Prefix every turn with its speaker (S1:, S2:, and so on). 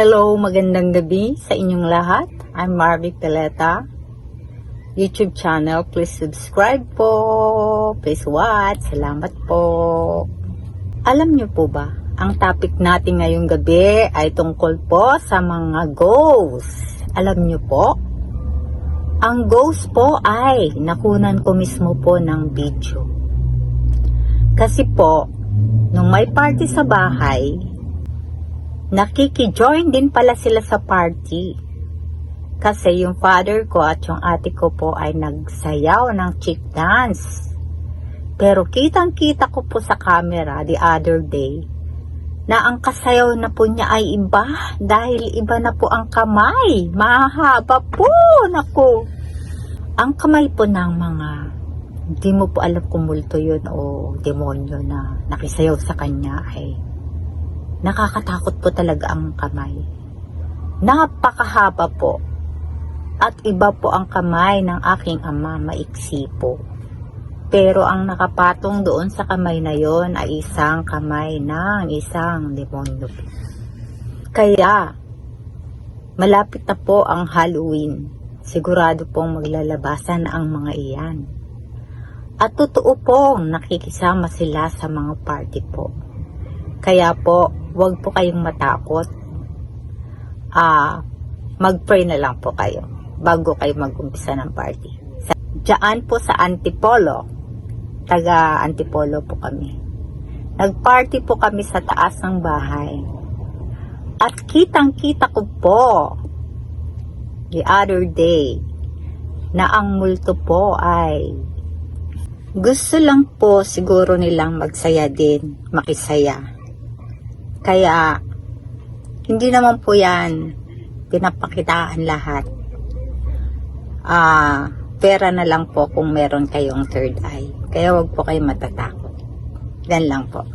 S1: Hello, magandang gabi sa inyong lahat. I'm Marvy Peleta. YouTube channel, please subscribe po. Please watch. Salamat po. Alam niyo po ba, ang topic natin ngayong gabi ay tungkol po sa mga ghosts. Alam niyo po, ang ghost po ay nakunan ko mismo po ng video. Kasi po, nung may party sa bahay, nakiki-join din pala sila sa party. Kasi yung father ko at yung ate ko po ay nagsayaw ng chick dance. Pero kitang-kita ko po sa camera the other day na ang kasayaw na po niya ay iba dahil iba na po ang kamay. Mahaba po, naku. Ang kamay po ng mga hindi mo po alam kung multo yun o demonyo na nakisayaw sa kanya ay nakakatakot po talaga ang kamay. Napakahaba po. At iba po ang kamay ng aking ama, maiksi po. Pero ang nakapatong doon sa kamay na yon ay isang kamay ng isang demonyo. Kaya, malapit na po ang Halloween. Sigurado pong maglalabasan ang mga iyan. At totoo pong nakikisama sila sa mga party po. Kaya po, wag po kayong matakot. Ah, mag-pray na lang po kayo bago kayo mag-umpisa ng party. Sa, diyan po sa Antipolo, taga Antipolo po kami. Nag-party po kami sa taas ng bahay. At kitang-kita ko po the other day na ang multo po ay gusto lang po siguro nilang magsaya din, makisaya. Kaya, hindi naman po yan pinapakitaan lahat. Ah, pera na lang po kung meron kayong third eye. Kaya wag po kayo matatakot. Yan lang po.